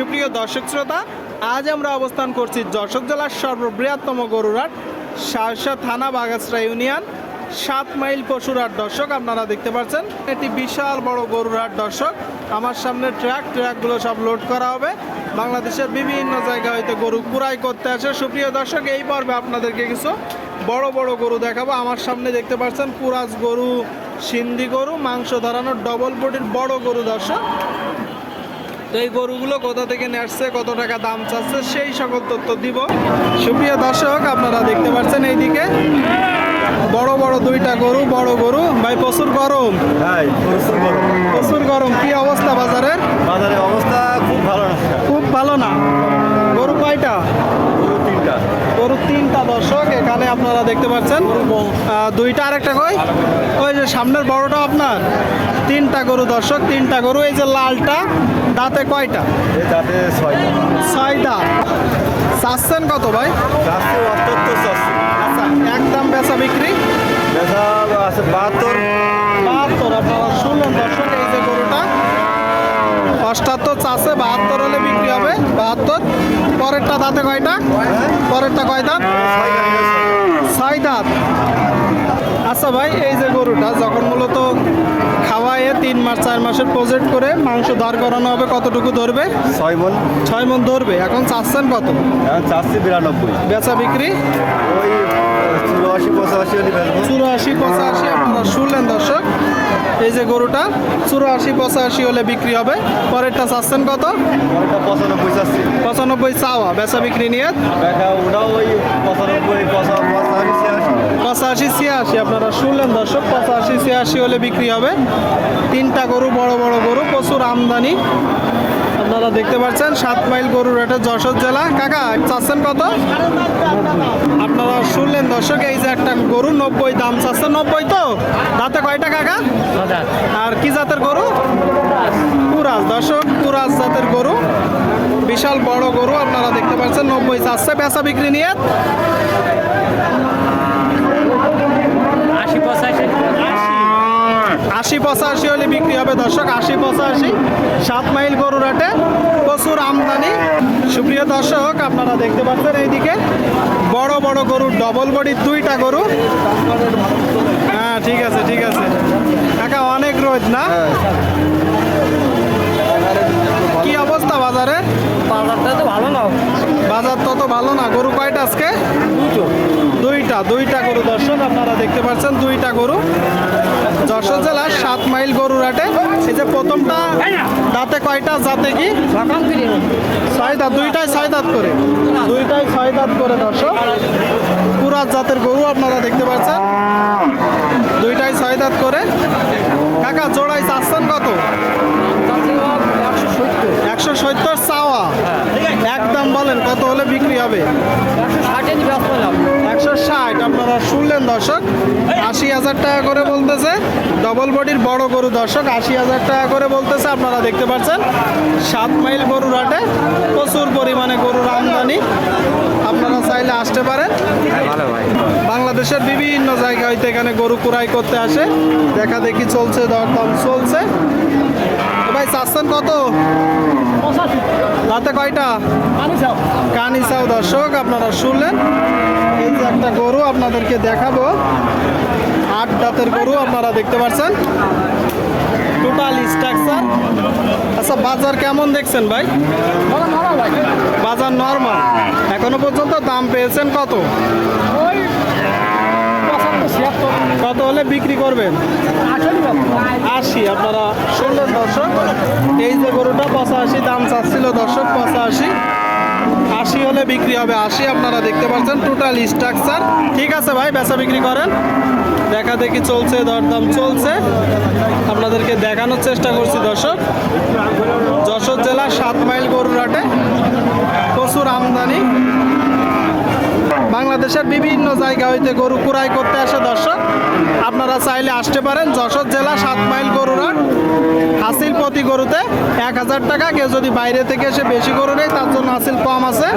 সুপ্রিয় দর্শক শ্রোতা, আজ আমরা অবস্থান করছি যশোর জেলার সর্ববৃহত্তম গরুরাট সারসা থানা বাগাসরা ইউনিয়ন, সাত মাইল পশুরহাট দর্শক, আপনারা দেখতে পাচ্ছেন এটি বিশাল বড় গরুরহাট দর্শক। আমার সামনে ট্র্যাক ট্র্যাকগুলো সব লোড করা হবে। বাংলাদেশের বিভিন্ন জায়গা হইতে গরু কুড়াই করতে আসে। সুপ্রিয় দর্শক, এই পর্বে আপনাদেরকে কিছু বড় বড় গরু দেখাবো। আমার সামনে দেখতে পাচ্ছেন কুরাজ গরু, সিন্ধি গরু, মাংস ধরানোর ডবল বডির বড় গরু দর্শক। তো এই গরুগুলো কোথা থেকে নেসছে কত টাকা দাম চাচ্ছে সেই সকল তথ্য দিব। সুপ্রিয় দর্শক আপনারা দেখতে পাচ্ছেন এইদিকে। বড় বড় দুইটা গরু বড় গরু। ভাই প্রচুর গরম। প্রচুর গরম। প্রচুর গরম। কি অবস্থা বাজারের? বাজারের অবস্থা খুব ভালো না খুব ভালো না গরু কয়টা পুরো তিনটা গরু তিনটা দর্শক এখানে আপনারা দেখতে পাচ্ছেন। দুইটা আরেকটা কই? ওই যে সামনের বড়টা আপনার। তিনটা গরু দর্শক তিনটা গরু। এই যে লালটা দাঁতে কয়টা? তাতে ছয় দাঁত চাচ্ছেন কত ভাই? আচ্ছা একদম বেচা বিক্রি? আছে বাহাত্তর। বাহাত্তর আপনারা শুনলেন দর্শক এই যে গরুটা। অষ্টাত্তর চাষে বাহাত্তর হলে বিক্রি হবে। বাহাত্তর। পরেরটা দাঁতে কয়টা? পরেরটা কয় দাঁত ছয় দাঁত আচ্ছা ভাই এই যে গরুটা যখন মূলত খাওয়ায়ে তিন মাস চার মাসের প্রজেক্ট করে মাংস দাঁড় করানো হবে কতটুকু ধরবে? ছয় মন। ছয় মন ধরবে। এখন চাচ্ছেন কত? এখন চারশো বিরানব্বই। বেচা বিক্রি? ওই চুরাশি পঁচাশি চুরাশি পঁচাশি আপনারা এই যে গরুটা চুরাশি পঁচাশি হলে বিক্রি হবে। পরেরটা চাচ্ছেন কত? পঁচানব্বই পঁচানব্বই চাওয়া বেচা বিক্রি নিয়ে? ওটাও ওই পঁচানব্বই পঁচাশি ছিয়াশি আপনারা শুনলেন দর্শক পঁচাশি ছিয়াশি হলে বিক্রি হবে। তিনটা গরু বড় বড় গরু প্রচুর আমদানি। আপনারা দেখতে পাচ্ছেন সাত মাইল গরুর এটা যশোর জেলা। কাকা চাচ্ছেন কত? আপনারা শুনলেন দর্শক এই যে একটা গরু নব্বই দাম চাচ্ছে নব্বই তো? দাঁতে কয়টা কাকা? আর কি জাতের গরু? কুরাজ দর্শক কুরাজ জাতের গরু বিশাল বড় গরু আপনারা দেখতে পাচ্ছেন নব্বই চাচ্ছে বেচা বিক্রি নিয়ে। আশি পঁচাশি। আশি পঁচাশি হলে বিক্রি হবে। দর্শক আশি পঁচাশি সাত মাইল গরুর হাটে প্রচুর আমদানি। সুপ্রিয় দর্শক আপনারা দেখতে পাচ্ছেন এইদিকে বড় বড় গরু ডবল বডির দুইটা গরু। হ্যাঁ ঠিক আছে ঠিক আছে। কাকা অনেক রোদ না? কি অবস্থা বাজারে? বাজারটা তো ভালো না। বাজার তত ভালো না। গরু কয়টা আজকে? দুইটা দুইটা গরু দর্শক আপনারা দেখতে পাচ্ছেন, দুইটা গরু। যশোর জেলার সাত মাইল গরুর হাটে এই যে প্রথমটা, দাঁতে কয়টা, জাতে কি? ছয় দাঁত দুইটাই ছয় দাঁত করে। দুইটাই ছয় দাঁত করে দর্শক। পুরাত জাতের গরু আপনারা দেখতে পাচ্ছেন। দুইটাই ছয় দাঁত করে। কাকা জোড়াই চাচ্ছেন কত? একশো সত্তর চাওয়া। একদম বলেন, কত হলে বিক্রি হবে? ষাট, আপনারা শুনলেন দর্শক, আশি হাজার টাকা করে বলতেছে ডবল বডির বড় গরু দর্শক, আশি হাজার টাকা করে বলতেছে, আপনারা দেখতে পাচ্ছেন, সাত মাইল গরুর হাটে প্রচুর পরিমাণে গরুর আমদানি। আপনারা চাইলে আসতে পারেন। বাংলাদেশের বিভিন্ন জায়গা হইতে এখানে গরু কুড়াই করতে আসে। দেখা দেখি চলছে, দরদাম চলছে। ভাই, চাচ্ছেন কত? রাতে কয়টা? কানিসাও। দর্শক আপনারা শুনলেন। এই যে একটা গরু আপনাদেরকে দেখাবো। আট দাঁতের গরু আপনারা দেখতে পাচ্ছেন। টোটাল স্ট্রাকচার আচ্ছা বাজার কেমন দেখছেন ভাই? বাজার নর্মাল এখনও পর্যন্ত দাম পেয়েছেন কত? কত হলে বিক্রি করবেন? আশি আপনারা শুনলেন দর্শক। এই যে গরুটা, পঁচাশি, দাম চাচ্ছিল দর্শক, পঁচাশি। আশি হলে বিক্রি হবে, আশি আপনারা দেখতে পাচ্ছেন টোটাল স্ট্রাকচার ঠিক আছে ভাই, বেচা বিক্রি করেন। দেখা দেখি চলছে, দরদাম চলছে। আপনাদেরকে দেখানোর চেষ্টা করছি, দর্শক। যশোর জেলা সাত মাইল গরুরাটে প্রচুর আমদানি বাংলাদেশের বিভিন্ন জায়গা হইতে গরু কুড়াই করতে আসে দর্শক। আপনারা চাইলে আসতে পারেন যশোর জেলা সাত মাইল গরুরা হাসিল প্রতি গরুতে এক হাজার টাকা। কেউ যদি বাইরে থেকে এসে বেশি গরু নেই তার জন্য হাসিল কম আছে।